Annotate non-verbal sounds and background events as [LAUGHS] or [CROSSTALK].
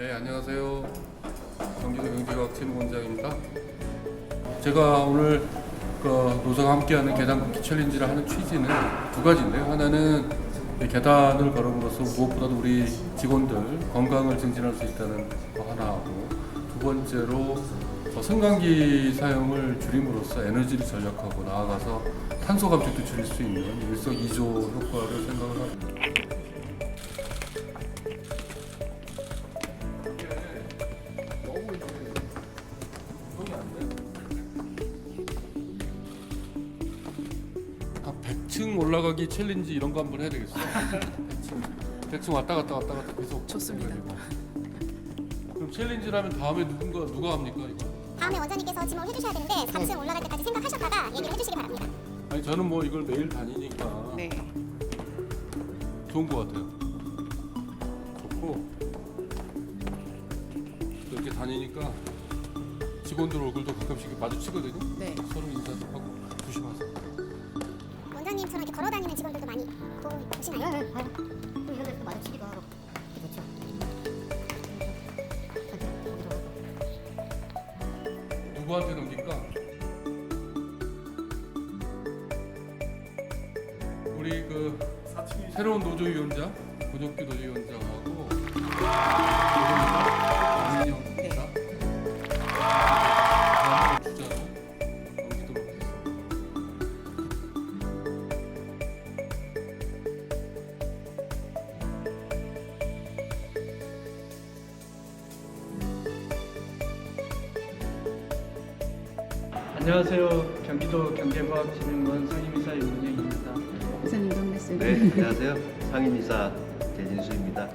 네, 안녕하세요. 경기도 경제과학팀 원장입니다. 제가 오늘 그 노사가 함께하는 계단 걷기 챌린지를 하는 취지는 두 가지인데요. 하나는 이 계단을 걸음으로써 무엇보다도 우리 직원들 건강을 증진할 수 있다는 거 하나 하고 두 번째로 어, 승강기 사용을 줄임으로써 에너지를 절약하고 나아가서 탄소 감축도 줄일 수 있는 일석이조 효과를 생각을 합니다. 한 100층 올라가기 챌린지 이런 거 한번 해야 되겠어. 100층, 100층 왔다 갔다 왔다 갔다 계속. [LAUGHS] 좋습니다. 그럼 챌린지라면 다음에 누군가 누가 합니까 이거? 다음에 원장님께서 지목을 해주셔야 되는데 4층 올라갈 때까지 생각하셨다가 얘기를 해주시기 바랍니다. 아니 저는 뭐 이걸 매일 다니니까 네. 좋은 것 같아요. 좋고 이렇게 다니니까 직원들 얼굴도 가끔씩 마주치거든요. 네. 서로 인사도 하고 조심하세요. 원장님처럼 이렇게 걸어 다니는 직원들도 많이 보시나요? 네, 네. 마주치기도 하고 그렇죠. 누구한테 넘길까? 우리 그 새로운 노조위원장, 권혁규 노조위원장하고 안녕하세요. 경기도 경제과학진흥원 상임이사 윤은영입니다. 이사님도 한 말씀. 네, 안녕하세요. [LAUGHS] 상임이사 재진수입니다.